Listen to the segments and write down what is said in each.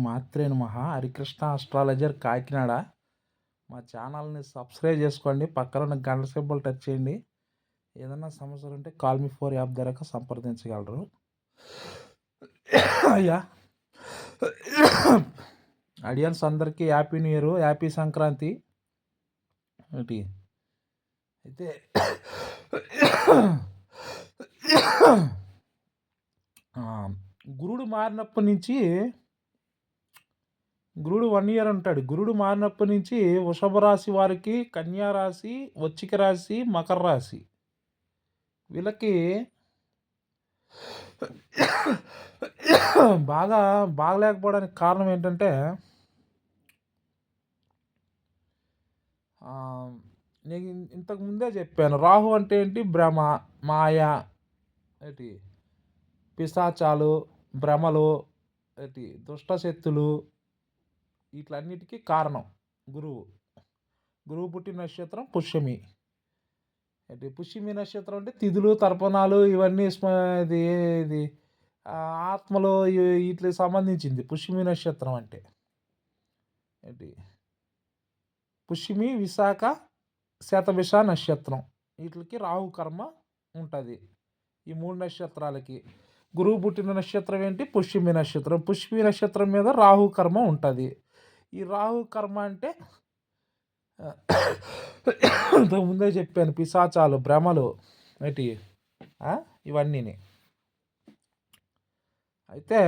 మాత్రే మహా హరికృష్ణ ఆస్ట్రాలజర్ కాకినాడ. మా ఛానల్ని సబ్స్క్రైబ్ చేసుకోండి. పక్కన ఉన్న గంట సింబల్ టచ్ చేయండి. ఏదైనా సమస్యలు ఉంటే కాల్ మీ ఫోర్ యాప్ ద్వారా సంప్రదించగలరు. అయ్యా. అడియన్స్ అందరికీ happy new year happy Sankranti. ఏంటి? అయితే గురుడు మారినప్పటి నుంచి గురుడు వన్ ఇయర్ ఉంటాడు గురుడు మారినప్పటి నుంచి వృషభ రాశి వారికి కన్యా రాశి వచ్చిక రాశి మకర రాశి. వీళ్ళకి బాగా బాగలేకపోవడానికి కారణం ఏంటంటే నేను ఇంతకు ముందే చెప్పాను. రాహు అంటే ఏంటి? భ్రమ మాయ ఏంటి? పిశాచాలు భ్రమలు ఏంటి? దుష్టశక్తులు వీటిలన్నిటికీ కారణం. గురువు. గురువు పుట్టిన నక్షత్రం పుష్యమి. అంటే పుష్యమి నక్షత్రం అంటే తిథులు తర్పణాలు ఇవన్నీ ఇది ఇది ఆత్మలో ఆత్మలు వీటికి సంబంధించింది పుష్యమి నక్షత్రం అంటే. ఏంటి? పుష్యమి విశాఖ శతభిష నక్షత్రం. వీటికి రాహు కర్మ ఉంటుంది. ఈ మూడు నక్షత్రాలకి. గురువు పుట్టిన నక్షత్రం ఏంటి? పుష్యమి నక్షత్రం. పుష్యమి నక్షత్రం మీద రాహు కర్మ ఉంటుంది. ఈ రాహు కర్మ అంటే ఇంతకు ముందే చెప్పాను పిశాచాలు భ్రమలు ఏంటి ఇవన్నీ ఇవన్నీని. అయితే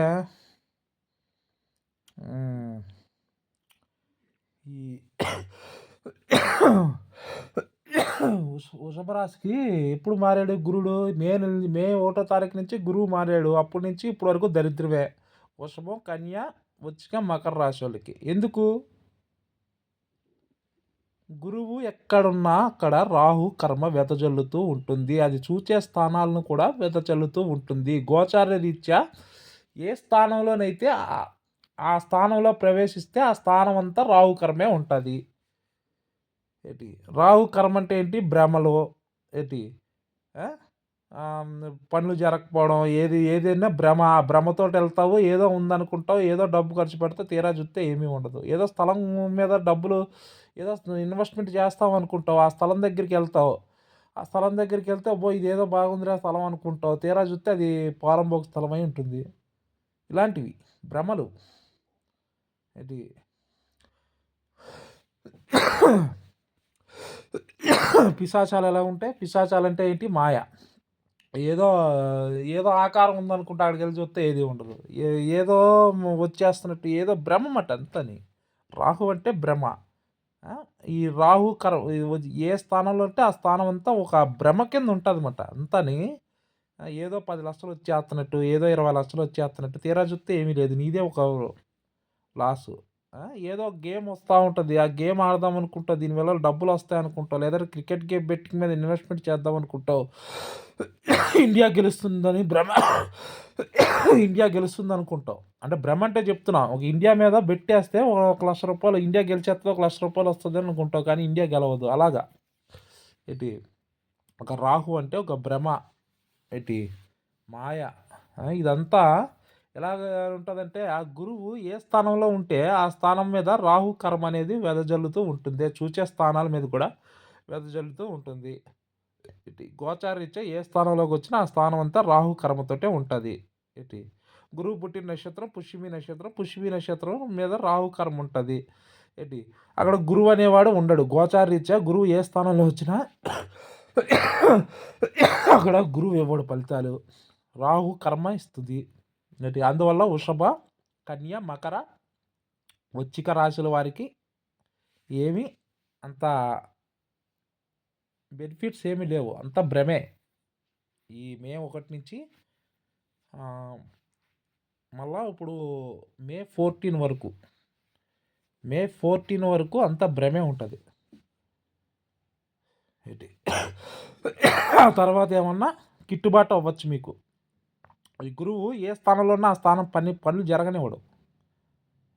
ఈ వృషభ రాశికి ఎప్పుడు మారాడు గురుడు? మే మే ఒకటో తారీఖు నుంచి గురువు మారాడు. అప్పటి నుంచి ఇప్పటి వరకు దరిద్రమే. వృషభం కన్య వృచ్చిక మకర రాశి వాళ్ళకి ఎందుకు? గురువు ఎక్కడున్నా అక్కడ రాహు కర్మ వెదజల్లుతూ ఉంటుంది. అది చూచే స్థానాలను కూడా వెదజల్లుతూ ఉంటుంది. గోచార రీత్యా ఏ స్థానంలోనైతే ఆ- స్థానంలో ప్రవేశిస్తే ఆ స్థానం అంతా రాహు కర్మే ఉంటుంది. ఏంటి? రాహు కర్మ అంటే ఏంటి? భ్రమలు. ఏంటి? పనులు జరగకపోవడం ఏది ఏదైనా భ్రమ ఆ భ్రమతో వెళ్తావు ఏదో ఉందనుకుంటావు ఏదో డబ్బు ఖర్చు పెడితే తీరా చూస్తే ఏమీ ఉండదు. ఏదో స్థలం మీద డబ్బులు ఏదో ఇన్వెస్ట్మెంట్ చేస్తాం అనుకుంటావు ఆ స్థలం దగ్గరికి వెళ్తావు. ఆ స్థలం దగ్గరికి వెళ్తే అబ్బో ఇది ఏదో బాగుందిరా స్థలం అనుకుంటావు. తీరా చూస్తే అది పారంభోగ స్థలమై ఉంటుంది. ఇలాంటివి భ్రమలు. ఏంటి పిశాచాలు ఎలా ఉంటాయి? పిశాచాలు అంటే ఏంటి? మాయ. ఏదో ఏదో ఆకారం ఉందనుకుంటే అక్కడికి వెళ్ళి చూస్తే ఏది ఉండదు. ఏ- ఏదో వచ్చేస్తున్నట్టు ఏదో భ్రమ అట అంతని. రాహు అంటే భ్రమ. ఈ రాహు కర ఈ ఏ స్థానంలో ఉంటే ఆ స్థానం అంతా ఒక భ్రమ కింద ఉంటుంది అనమాట అంతని ఏదో పది లక్షలు వచ్చేస్తున్నట్టు ఏదో ఇరవై లక్షలు వచ్చేస్తున్నట్టు తీరా చూస్తే ఏమీ లేదు. నీదే ఒక లాసు. ఏదో గేమ్ వస్తూ ఉంటుంది. ఆ గేమ్ ఆడదాం అనుకుంటావు. దీనివల్ల డబ్బులు వస్తాయి అనుకుంటావు. లేదా క్రికెట్ గేమ్ బెట్టింగ్ మీద ఇన్వెస్ట్మెంట్ చేద్దాం అనుకుంటావు. ఇండియా గెలుస్తుందని భ్రమ ఇండియా గెలుస్తుంది అనుకుంటావు. అంటే భ్రమ అంటే చెప్తున్నా. ఒక ఇండియా మీద బెట్టేస్తే ఒక లక్ష రూపాయలు ఇండియా గెలిచేస్తే ఒక లక్ష రూపాయలు వస్తుంది అనుకుంటావు. కానీ ఇండియా గెలవదు. అలాగా? ఏంటి? ఒక రాహు అంటే ఒక భ్రమ. ఏంటి? మాయ. ఇదంతా ఎలాగ ఉంటుందంటే ఆ గురువు ఏ స్థానంలో ఉంటే ఆ స్థానం మీద రాహు కర్మ అనేది వెదజల్లుతూ ఉంటుంది. చూచే స్థానాల మీద కూడా వెదజల్లుతూ ఉంటుంది. ఇటు గోచారీత్యా ఏ స్థానంలోకి వచ్చినా ఆ స్థానం అంతా రాహు కర్మతోటే ఉంటుంది. ఇటు గురువు పుట్టిన నక్షత్రం పుష్యమి నక్షత్రం పుష్యమి నక్షత్రం మీద రాహు కర్మ ఉంటుంది. ఏంటి? అక్కడ గురువు అనేవాడు ఉండడు. గోచారీత్యా గురువు ఏ స్థానంలో వచ్చినా అక్కడ గురువు ఇవ్వడు ఫలితాలు. రాహు కర్మ ఇస్తుంది. ఏంటి అందువల్ల వృషభ కన్య మకర వచ్చిక రాశుల వారికి ఏమీ అంత బెనిఫిట్స్ ఏమీ లేవు. అంత భ్రమే. ఈ మే ఒకటి నుంచి మళ్ళా ఇప్పుడు మే ఫోర్టీన్ వరకు. మే ఫోర్టీన్ వరకు అంత భ్రమే ఉంటుంది. ఆ తర్వాత ఏమన్నా గిట్టుబాటు అవ్వచ్చు మీకు. ఈ గురువు ఏ స్థానంలో ఉన్నా ఆ స్థానం పని పనులు జరగనివ్వడు.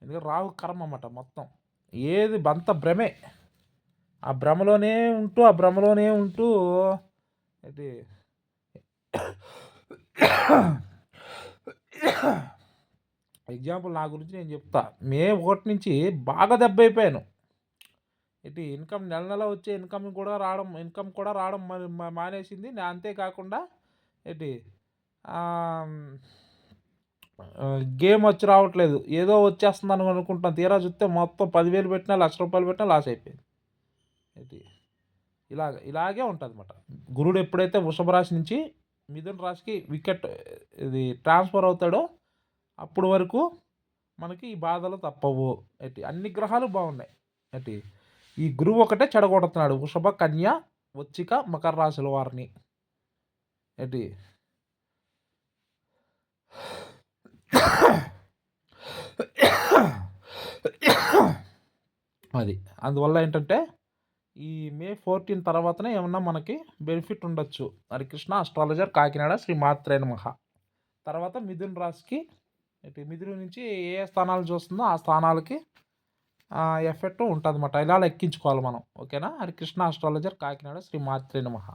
ఎందుకంటే రాహు కర్మ అన్నమాట మొత్తం. ఏది అంత భ్రమే. ఆ భ్రమలోనే ఉంటూ ఆ భ్రమలోనే ఉంటూ ఇది ఎగ్జాంపుల్ నా గురించి నేను చెప్తా. మే ఒకటి నుంచి బాగా దెబ్బ అయిపోయాను. ఇటు ఇన్కమ్ నెల నెల వచ్చే ఇన్కమ్ కూడా రావడం ఇన్కమ్ కూడా రావడం మానేసింది. నా- అంతేకాకుండా ఏంటి? గేమ్ వచ్చి రావట్లేదు. ఏదో వచ్చేస్తుందని అనుకుంటాను తీరా చూస్తే మొత్తం పదివేలు పెట్టినా లక్ష రూపాయలు పెట్టినా లాస్ అయిపోయింది. ఏంటి ఇలాగ ఇలాగే ఉంటుంది అనమాట గురుడు ఎప్పుడైతే వృషభ రాశి నుంచి మిథున రాశికి వికెట్ ఇది ట్రాన్స్ఫర్ అవుతాడో అప్పుడు వరకు మనకి ఈ బాధలు తప్పవు. ఏంటి? అన్ని గ్రహాలు బాగున్నాయి. ఏంటి? ఈ గురువు ఒకటే చెడగొడుతున్నాడు. వృషభ కన్య వచ్చిక మకర రాశుల వారిని. ఏంటి? అది. అందువల్ల ఏంటంటే ఈ మే ఫోర్టీన్ తర్వాతనే ఏమన్నా మనకి బెనిఫిట్ ఉండొచ్చు. హరికృష్ణ అస్ట్రాలజర్ కాకినాడ శ్రీ మాత్రే మహ తర్వాత మిథున్ రాశికి ఇటు మిథున నుంచి ఏ స్థానాలు చూస్తుందో ఆ స్థానాలకి ఎఫెక్ట్ ఉంటుంది అన్నమాట ఇలా ఎక్కించుకోవాలి మనం. ఓకేనా? హరికృష్ణ అస్ట్రాలజర్ కాకినాడ శ్రీ మాత్రే మహా